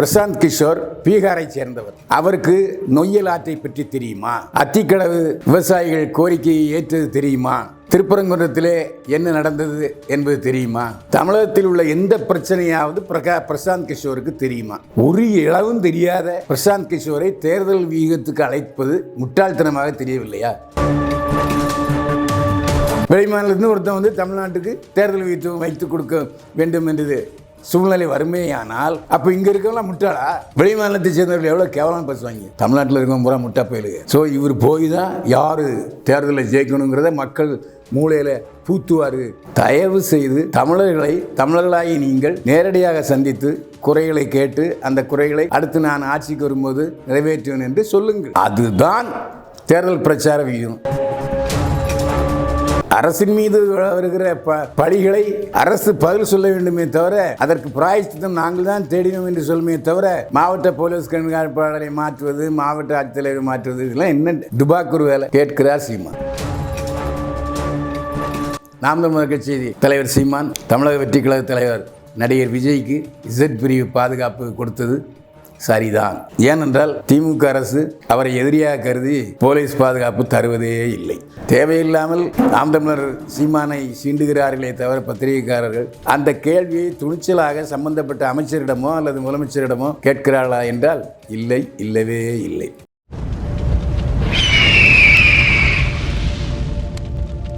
பிரசாந்த் கிஷோர் பீகாரை சேர்ந்தவர். அவருக்கு நொய்யல் ஆற்றை பற்றி தெரியுமா? அத்திக்கடவு விவசாயிகள் கோரிக்கையை ஏற்றது தெரியுமா? திருப்பரங்குன்றத்திலே என்ன நடந்தது என்பது தெரியுமா? தமிழகத்தில் உள்ள எந்த பிரச்சனையாவது பிரகா பிரசாந்த் கிஷோருக்கு தெரியுமா? ஒரு இளவும் தெரியாத பிரசாந்த் கிஷோரை தேர்தல் வியூகத்துக்கு அழைப்பது முட்டாள்தனமாக தெரியவில்லையா? வெளிமாநிலத்திலிருந்து ஒருத்தன் வந்து தமிழ்நாட்டுக்கு தேர்தல் வைத்து வைத்து கொடுக்க வேண்டும் என்றது சூழ்நிலை வறுமையானால் அப்போ இங்கே இருக்கவங்களாம் முட்டாளா? வெளிமாநிலத்தை சேர்ந்தவர்கள் எவ்வளோ கேவலம் பேசுவாங்க தமிழ்நாட்டில் இருக்கவங்க பூரா முட்டா போயிடுங்க ஸோ இவர் போய் தான் யார் தேர்தலில் ஜெயிக்கணுங்கிறத மக்கள் மூளையில் பூத்துவார். தயவு செய்து தமிழர்களை தமிழர்களாகி நீங்கள் நேரடியாக சந்தித்து குறைகளை கேட்டு அந்த குறைகளை அடுத்து நான் ஆட்சிக்கு வரும்போது நிறைவேற்றுவேன் என்று சொல்லுங்கள். அதுதான் தேர்தல் பிரச்சார வியூகம் அரசின் மீது வருகிற ப பழிகளை அரசு பதில் சொல்ல வேண்டுமே தவிர அதற்கு பிராயச்சித்தம் நாங்கள் தான் தேடினோம் என்று சொல்லுமே தவிர மாவட்ட போலீஸ் கண்காணிப்பாளரை மாற்றுவது மாவட்ட ஆட்சித்தலைவரை மாற்றுவது இதெல்லாம் என்ன துபாக்குரு வேலை? கேட்கிறார் சீமான். நாம் தமிழர் கட்சி தலைவர் சீமான் தமிழக வெற்றி கழக தலைவர் நடிகர் விஜய்க்கு இசட் பிரிவு பாதுகாப்பு கொடுத்தது. சரிதான். ஏனென்றால் திமுக அரசு அவரை எதிரியாக கருதி போலீஸ் பாதுகாப்பு தருவதே இல்லை. தேவையில்லாமல் நாம் சீமானை சீண்டுகிறார்களே தவிர பத்திரிகைக்காரர்கள் அந்த கேள்வியை துணிச்சலாக சம்பந்தப்பட்ட அமைச்சரிடமோ அல்லது முதலமைச்சரிடமோ கேட்கிறார்களா என்றால் இல்லை இல்லவே இல்லை.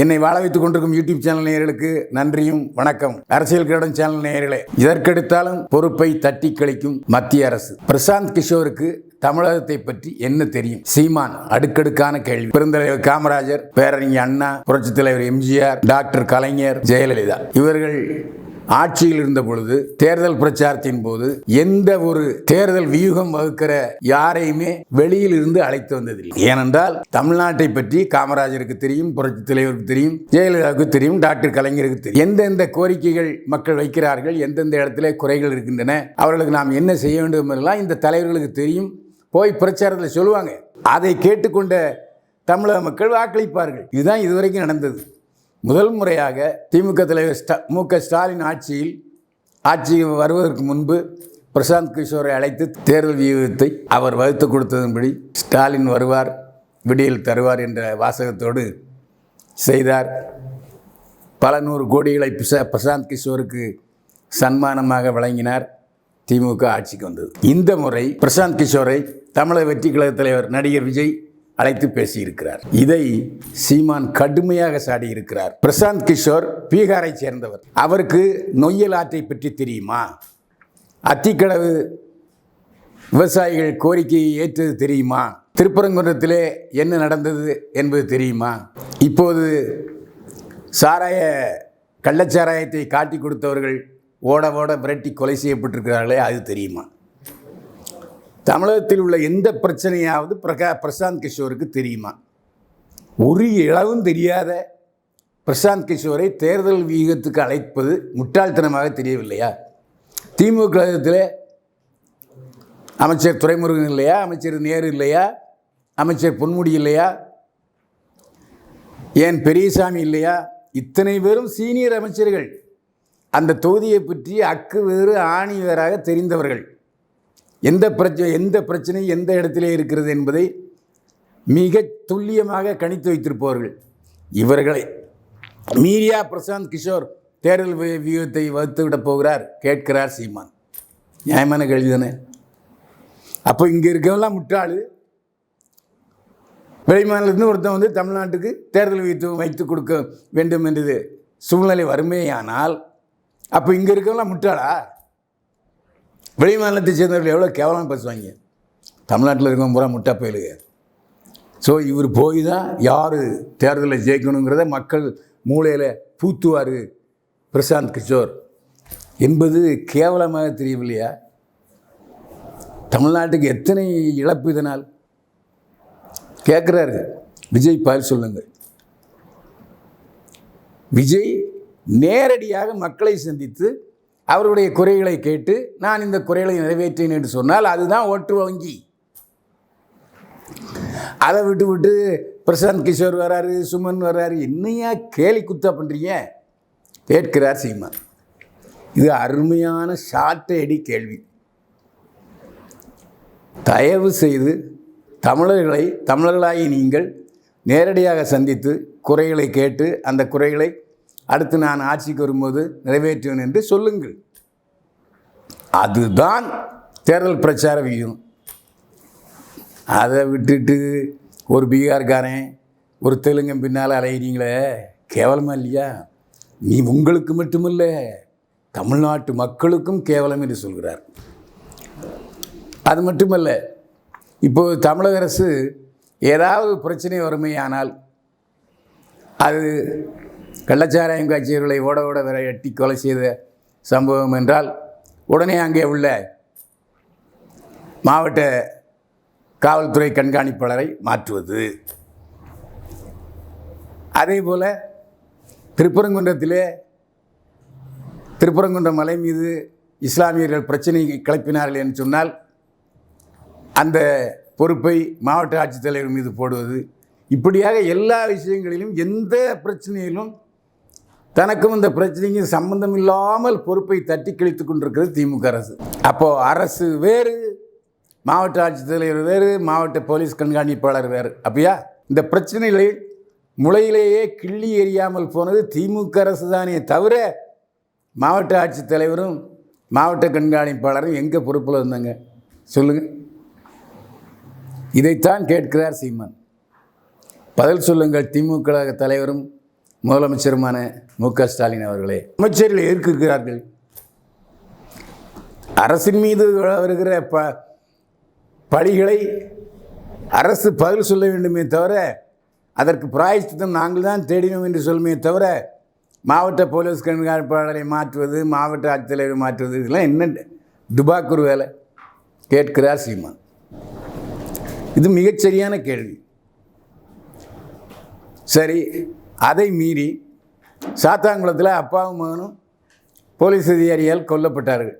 என்னை வாழ வைத்துக் கொண்டிருக்கும் யூடியூப் சேனல் நேயர்களுக்கு நன்றியும் வணக்கம். அரசியல் கிரீடம் சேனல் நேயர்களே இதற்கெடுத்தாலும் பொறுப்பை தட்டி கழிக்கும் மத்திய அரசு. பிரசாந்த் கிஷோருக்கு தமிழகத்தை பற்றி என்ன தெரியும்? சீமான் அடுக்கடுக்கான கேள்வி. பெருந்தலைவர் காமராஜர் பேரறிஞர் அண்ணா புரட்சித் தலைவர் எம்ஜிஆர் டாக்டர் கலைஞர் ஜெயலலிதா. இவர்கள் ஆட்சியில் இருந்த பொழுது தேர்தல் பிரச்சாரத்தின் போது எந்த ஒரு தேர்தல் வியூகம் வகுக்கிற யாரையுமே வெளியில் இருந்து அழைத்து வந்ததில்லை. ஏனென்றால் தமிழ்நாட்டை பற்றி காமராஜருக்கு தெரியும் புரட்சி தலைவருக்கு தெரியும் ஜெயலலிதாவுக்கு தெரியும் டாக்டர் கலைஞருக்கு தெரியும். எந்தெந்த கோரிக்கைகள் மக்கள் வைக்கிறார்கள் எந்தெந்த இடத்துல குறைகள் இருக்கின்றன அவர்களுக்கு நாம் என்ன செய்ய வேண்டும் என்றெல்லாம் இந்த தலைவர்களுக்கு தெரியும். போய் பிரச்சாரத்தில் சொல்லுவாங்க. அதை கேட்டுக்கொண்ட தமிழக மக்கள் வாக்களிப்பார்கள். இதுதான் இதுவரைக்கும் நடந்தது. முதல் முறையாக திமுக தலைவர் ஸ்டா மு க ஸ்டாலின் ஆட்சியில் ஆட்சி வருவதற்கு முன்பு பிரசாந்த் கிஷோரை அழைத்து தேர்தல் வியூகத்தை அவர் வகுத்து கொடுத்ததன்படி ஸ்டாலின் வருவார் விடியல் தருவார் என்ற வாசகத்தோடு செய்தார். பல நூறு கோடிகளை பிரசா பிரசாந்த் கிஷோருக்கு சன்மானமாக வழங்கினார் திமுக ஆட்சிக்கு வந்தது. இந்த முறை பிரசாந்த் கிஷோரை தமிழக வெற்றி கழக தலைவர் நடிகர் விஜய் அழைத்து பேசியிருக்கிறார். இதை சீமான் கடுமையாக சாடியிருக்கிறார். பிரசாந்த் கிஷோர் பீகாரை சேர்ந்தவர். அவருக்கு நொய்யல் ஆற்றை பற்றி தெரியுமா? அத்திக்கடவு விவசாயிகள் கோரிக்கையை ஏற்றது தெரியுமா? திருப்பரங்குன்றத்திலே என்ன நடந்தது என்பது தெரியுமா? இப்போது சாராய கள்ளச்சாராயத்தை காட்டி கொடுத்தவர்கள் ஓட ஓட விரட்டி கொலை செய்யப்பட்டிருக்கிறார்களே அது தெரியுமா? தமிழகத்தில் உள்ள எந்த பிரச்சனையாவது பிரகா பிரசாந்த் கிஷோருக்கு தெரியுமா? ஒரு இளவும் தெரியாத பிரசாந்த் கிஷோரை தேர்தல் வியூகத்துக்கு அழைப்பது முட்டாள்தனமாக தெரியவில்லையா? திமுக கழகத்தில் அமைச்சர் துரைமுருகன் இல்லையா? அமைச்சர் நேரு இல்லையா? அமைச்சர் பொன்முடி இல்லையா? ஏன் பெரியசாமி இல்லையா? இத்தனை பேரும் சீனியர் அமைச்சர்கள். அந்த தொகுதியை பற்றி அக்கு வேறு ஆணி வேறாக தெரிந்தவர்கள். எந்த பிரச்சனை எந்த பிரச்சனை எந்த இடத்திலே இருக்கிறது என்பதை மிக துல்லியமாக கணித்து வைத்திருப்பவர்கள். இவர்களை மீரியா பிரசாந்த் கிஷோர் தேர்தல் வியூகத்தை வகுத்துவிடப் போகிறார் கேட்கிறார் சீமான். நியாயமான கேள்வி தானே அப்போ இங்கே இருக்கவெல்லாம் முட்டாளு. வெளிமாநிலத்திலிருந்து ஒருத்தன் வந்து தமிழ்நாட்டுக்கு தேர்தல் வைத்து வைத்து கொடுக்க வேண்டும் என்றது சூழ்நிலை வறுமையானால் அப்போ இங்கே இருக்கவெல்லாம் முட்டாளா? வெளிமாநிலத்தை சேர்ந்தவர்கள் எவ்வளோ கேவலமாக பேசுவாங்க தமிழ்நாட்டில் இருக்கவங்க பூரா முட்டா போயிலுங்க. ஸோ இவர் போய் தான் யார் தேர்தலில் ஜெயிக்கணுங்கிறத மக்கள் மூளையில் பூத்துவார் பிரசாந்த் கிஷோர். என்பது கேவலமாக தெரியவில்லையா? தமிழ்நாட்டுக்கு எத்தனை இழப்பு இதனால்? கேட்குறாரு. விஜய் பதில் சொல்லுங்கள். விஜய் நேரடியாக மக்களை சந்தித்து அவருடைய குறைகளை கேட்டு நான் இந்த குறைகளை நிறைவேற்றேன் என்று சொன்னால் அதுதான் ஓட்டு வங்கி. அதை விட்டு விட்டு பிரசாந்த் கிஷோர் வராரு சுமன் வராரு என்னையா கேலி குத்தா பண்ணுறீங்க கேட்கிறார் சீமான். இது அருமையான சாட்டை அடி கேள்வி. தயவு செய்து தமிழர்களை தமிழர்களாகி நீங்கள் நேரடியாக சந்தித்து குறைகளை கேட்டு அந்த குறைகளை அடுத்து நான் ஆட்சிக்கு வரும்போது நிறைவேற்றுவேன் என்று சொல்லுங்கள். அதுதான் தேர்தல் பிரச்சார வியூகம் அதை விட்டுட்டு ஒரு பீகார்காரன் ஒரு தெலுங்கன் பின்னால் அலையிறீங்களே கேவலமா இல்லையா? நீ உங்களுக்கு மட்டுமில்ல தமிழ்நாட்டு மக்களுக்கும் கேவலம் என்று சொல்கிறார். அது மட்டுமல்ல இப்போது தமிழக அரசு ஏதாவது பிரச்சனை வறுமையானால் அது கள்ளச்சாராயம் காட்சியர்களை ஓட ஓட விரட்டி எட்டி கொலை செய்த சம்பவம் என்றால் உடனே அங்கே உள்ள மாவட்ட காவல்துறை கண்காணிப்பாளரை மாற்றுவது. அதே போல் திருப்பரங்குன்றத்திலே திருப்பரங்குன்றம் மலை மீது இஸ்லாமியர்கள் பிரச்சனை கிளப்பினார்கள் என்று சொன்னால் அந்த பொறுப்பை மாவட்ட ஆட்சித்தலைவர் மீது போடுவது. இப்படியாக எல்லா விஷயங்களிலும் எந்த பிரச்சனையிலும் தனக்கும் இந்த பிரச்சனைக்கும் சம்பந்தம் இல்லாமல் பொறுப்பை தட்டி கழித்து கொண்டிருக்கிறது திமுக அரசு. அப்போது அரசு வேறு மாவட்ட ஆட்சித்தலைவர் வேறு மாவட்ட போலீஸ் கண்காணிப்பாளர் வேறு. அப்படியா? இந்த பிரச்சனைகளை முளையிலேயே கிள்ளி எறியாமல் போனது திமுக அரசு தானே தவிர மாவட்ட ஆட்சித்தலைவரும் மாவட்ட கண்காணிப்பாளரும் எங்கே பொறுப்பில் இருந்தாங்க? சொல்லுங்கள் இதைத்தான் கேட்கிறார் சீமான். பதில் சொல்லுங்கள் திமுக தலைவரும் முதலமைச்சருமான மு க ஸ்டாலின் அவர்களே அமைச்சர்கள் ஏற்கிறார்கள் அரசின் மீது வருகிற ப பழிகளை அரசு பதில் சொல்ல வேண்டுமே தவிர அதற்கு பிராயச்சித்தம் நாங்கள் தான் தேடினோம் என்று சொல்லுமே தவிர மாவட்ட போலீஸ் கண்காணிப்பாளரை மாற்றுவது மாவட்ட ஆட்சித்தலைவரை மாற்றுவது இதெல்லாம் என்ன துபாக்கூர் வேலை? கேட்கிறார் சீமான். இது மிகச்சரியான கேள்வி. சரி அதை மீறி சாத்தாங்குளத்தில் அப்பாவும் மகனும் போலீஸ் அதிகாரியால் கொல்லப்பட்டார்கள்.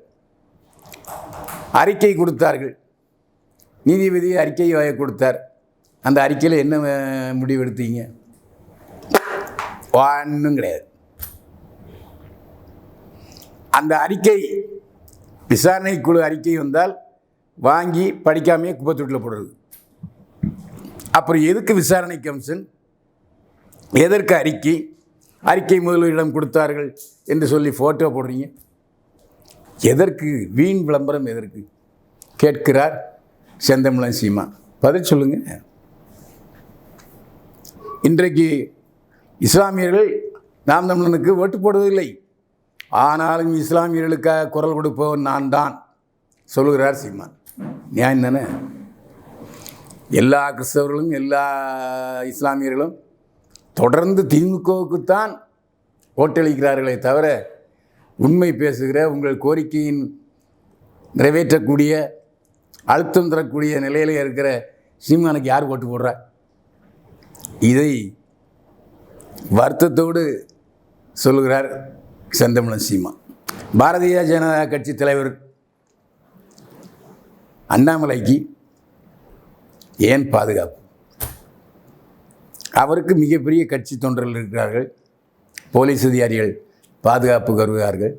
அறிக்கை கொடுத்தார்கள். நீதிபதி அறிக்கை வாய கொடுத்தார். அந்த அறிக்கையில் என்ன முடிவெடுத்தீங்க? முடிவு எடுத்தீங்க ஒன்றும் கிடையாது. அந்த அறிக்கை விசாரணை குழு அறிக்கை வந்தால் வாங்கி படிக்காமையே குப்பத்தொட்டில் போடுறது. அப்புறம் எதுக்கு விசாரணை கமிஷன் எதற்கு அறிக்கை? அறிக்கை முதல்வரிடம் கொடுத்தார்கள் என்று சொல்லி ஃபோட்டோ போடுறீங்க. எதற்கு? வீண் விளம்பரம் எதற்கு? கேட்கிறார் செந்தமிழன் சீமா. பதில் சொல்லுங்க. இன்றைக்கு இஸ்லாமியர்கள் நாம் தமிழனுக்கு ஓட்டு போடுவதில்லை. ஆனாலும் இஸ்லாமியர்களுக்காக குரல் கொடுப்பவன் நான் தான் சொல்லுகிறார் சீமான் நியாயம் தானே? எல்லா கிறிஸ்தவர்களும் எல்லா இஸ்லாமியர்களும் தொடர்ந்து திமுகவுக்குத்தான் ஓட்டளிக்கிறார்களே தவிர உண்மை பேசுகிற உங்கள் கோரிக்கையின் நிறைவேற்றக்கூடிய அழுத்தம் தரக்கூடிய நிலையில் இருக்கிற சீமானுக்கு யார் ஓட்டு போடுறா? இதை வருத்தத்தோடு சொல்லுகிறார் செந்தமிழன் சீமா. பாரதிய ஜனதா கட்சி தலைவர் அண்ணாமலைக்கு ஏன் பாதுகாப்பு? அவருக்கு மிகப்பெரிய கட்சி தொண்டர்கள் இருக்கிறார்கள். போலீஸ் அதிகாரிகள் பாதுகாப்பு வருகிறார்கள்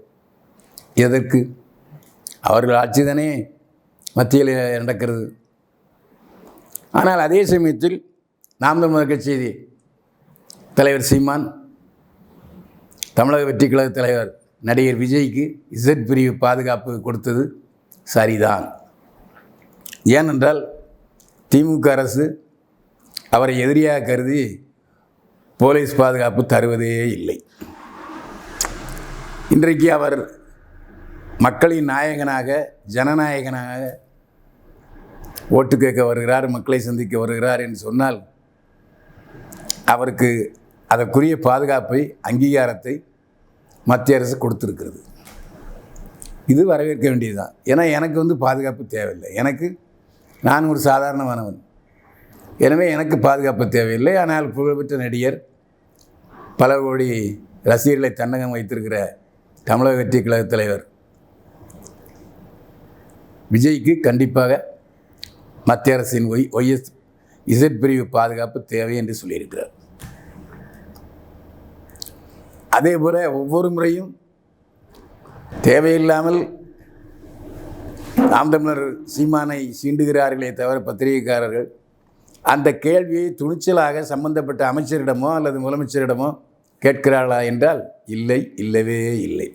எதற்கு? அவர்கள் ஆட்சி தானே மத்தியில் நடக்கிறது. ஆனால் அதே சமயத்தில் நாம் தமிழர் கட்சி தலைவர் சீமான் தமிழக வெற்றி கழக தலைவர் நடிகர் விஜய்க்கு இசட் பிரிவு பாதுகாப்பு கொடுத்தது சரிதான். ஏனென்றால் திமுக அரசு அவரை எதிரியாக கருதி போலீஸ் பாதுகாப்பு தருவதே இல்லை. இன்றைக்கு அவர் மக்களின் நாயகனாக ஜனநாயகனாக ஓட்டு கேட்க வருகிறார் மக்களை சந்திக்க வருகிறார் என்று சொன்னால் அவருக்கு அதற்குரிய பாதுகாப்பை அங்கீகாரத்தை மத்திய அரசு கொடுத்துருக்கிறது. இது வரவேற்க வேண்டியதுதான். ஏன்னா எனக்கு வந்து பாதுகாப்பு தேவையில்லை. எனக்கு நான் ஒரு சாதாரணமானவன். எனவே எனக்கு பாதுகாப்பு தேவையில்லை. ஆனால் புகழ்பெற்ற நடிகர் பல கோடி ரசிகர்களை தன்னகம் வைத்திருக்கிற தமிழக வெற்றி கழக தலைவர் விஜய்க்கு கண்டிப்பாக மத்திய அரசின் ஒய் ஒய்எஸ் இசட் பிரிவு பாதுகாப்பு தேவை என்று சொல்லியிருக்கிறார். அதே போல் ஒவ்வொரு முறையும் தேவையில்லாமல் நாம் தமிழர் சீமானை சீண்டுகிறார்களே தவிர பத்திரிகைக்காரர்கள் அந்த கேள்வியை துணிச்சலாக சம்பந்தப்பட்ட அமைச்சரிடமோ அல்லது முதலமைச்சரிடமோ கேட்கிறாளா என்றால் இல்லை இல்லவே இல்லை.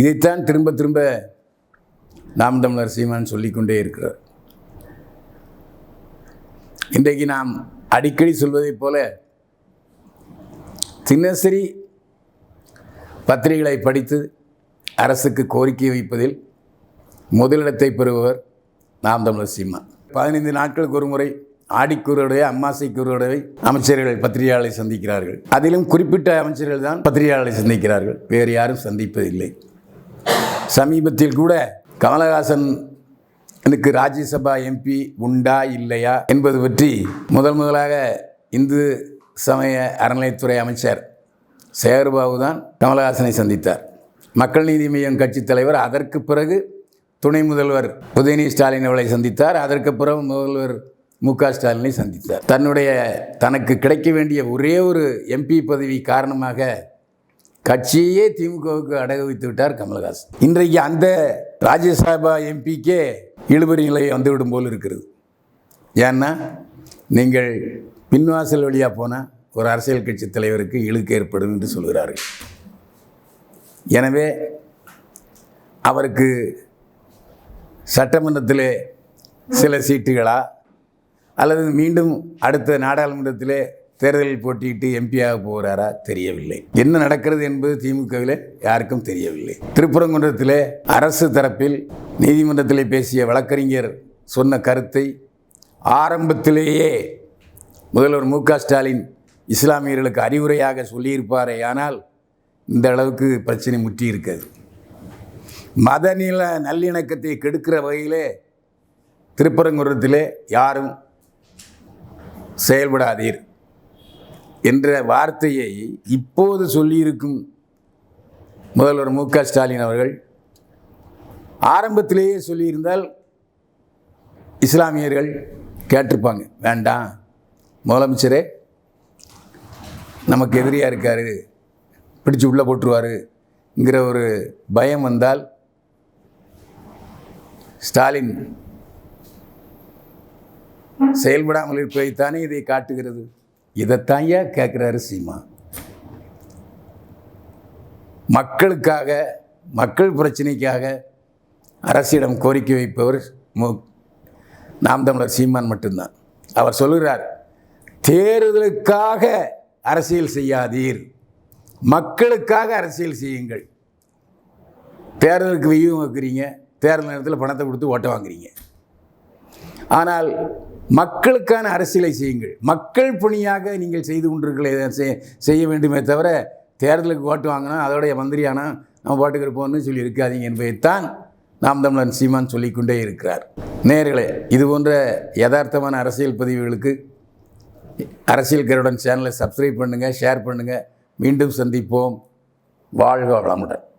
இதைத்தான் திரும்ப திரும்ப நாம் தமிழர் சீமான் சொல்லிக்கொண்டே இருக்கிறார். இன்றைக்கு நாம் அடிக்கடி சொல்வதைப் போல தினசரி பத்திரிகைகளை படித்து அரசுக்கு கோரிக்கை வைப்பதில் முதலிடத்தை பெறுபவர் நாம் தமிழர் சீமான். பதினைந்து நாட்களுக்கு ஒரு முறை ஆடிக்குருடைய அம்மாசை குருடைய அமைச்சர்கள் பத்திரிகையாளரை சந்திக்கிறார்கள். அதிலும் குறிப்பிட்ட அமைச்சர்கள் தான் பத்திரிகையாளரை சந்திக்கிறார்கள். வேறு யாரும் சந்திப்பதில்லை. சமீபத்தில் கூட கமலஹாசன் எனக்கு ராஜ்யசபா எம்பி உண்டா இல்லையா என்பது பற்றி முதல் முதலாக இந்து சமய அறநிலையத்துறை அமைச்சர் சேகர்பாபு தான் கமலஹாசனை சந்தித்தார். மக்கள் நீதி மையம் கட்சித் தலைவர். அதற்கு பிறகு துணை முதல்வர் உதயநிதி ஸ்டாலின் அவளை சந்தித்தார். அதற்கு பிறகு முதல்வர் மு க ஸ்டாலினை சந்தித்தார். தன்னுடைய தனக்கு கிடைக்க வேண்டிய ஒரே ஒரு எம்பி பதவி காரணமாக கட்சியே திமுகவுக்கு அடகு வைத்து விட்டார் கமல்ஹாசன். இன்றைக்கு அந்த ராஜ்யசபா எம்பிக்கே இழுபறி நிலை வந்துவிடும் போல் இருக்கிறது. ஏன்னா நீங்கள் பின்வாசல் வழியாக போனால் ஒரு அரசியல் கட்சி தலைவருக்கு இழுக்கு ஏற்படும் என்று சொல்கிறார்கள். எனவே அவருக்கு சட்டமன்றத்திலே சில சீட்டுகளா? அல்லது மீண்டும் அடுத்த நாடாளுமன்றத்திலே தேர்தலில் போட்டியிட்டு எம்பியாக போகிறாரா தெரியவில்லை. என்ன நடக்கிறது என்பது திமுகவில் யாருக்கும் தெரியவில்லை. திருப்பரங்குன்றத்திலே அரசு தரப்பில் நீதிமன்றத்தில் பேசிய வழக்கறிஞர் சொன்ன கருத்தை ஆரம்பத்திலேயே முதல்வர் மு க ஸ்டாலின் இஸ்லாமியர்களுக்கு அறிவுரையாக சொல்லியிருப்பாரே ஆனால் இந்த அளவுக்கு பிரச்சனை முற்றி இருக்கிறது மதநில நல்லிணக்கத்தை கெடுக்கிற வகையிலே திருப்பரங்குன்றத்திலே யாரும் செயல்படாதீர் என்ற வார்த்தையை இப்போது சொல்லியிருக்கும் முதல்வர் மு க ஸ்டாலின் அவர்கள் ஆரம்பத்திலேயே சொல்லியிருந்தால் இஸ்லாமியர்கள் கேட்டிருப்பாங்க வேண்டாம் முதலமைச்சரே நமக்கு எதிரியாக இருக்கார் பிடிச்சு உள்ளே போட்டுருவாருங்கிற ஒரு பயம் வந்தால் ஸ்டாலின் செயல்படாமல் இருப்பதைத்தானே இதை காட்டுகிறது. இதைத்தான் ஏன் கேட்குறாரு சீமா? மக்களுக்காக மக்கள் பிரச்சனைக்காக அரசிடம் கோரிக்கை வைப்பவர் மு நாம் தமிழர் சீமான் மட்டும்தான். அவர் சொல்கிறார் தேர்தலுக்காக அரசியல் செய்யாதீர். மக்களுக்காக அரசியல் செய்யுங்கள். தேர்தலுக்கு வியூகம் வைக்கிறீங்க. தேர்தல் நேரத்தில் பணத்தை கொடுத்து ஓட்ட வாங்குறீங்க. ஆனால் மக்களுக்கான அரசியலை செய்யுங்கள். மக்கள் பணியாக நீங்கள் செய்து கொண்டிருக்கிற செய்- செய்ய வேண்டுமே தவிர தேர்தலுக்கு ஓட்டு வாங்கினா அதோடைய மந்திரியானா நம்ம பாட்டுக்கு இருப்போம்னு சொல்லி இருக்காதீங்க என்பதைத்தான் நாம் தமிழன் சீமான் சொல்லிக்கொண்டே இருக்கிறார். நேர்களே இது போன்ற யதார்த்தமான அரசியல் பதிவுகளுக்கு அரசியல் கருடன் சேனலை சப்ஸ்கிரைப் பண்ணுங்கள் ஷேர் பண்ணுங்கள் மீண்டும் சந்திப்போம். வாழ்க வளமுடன்.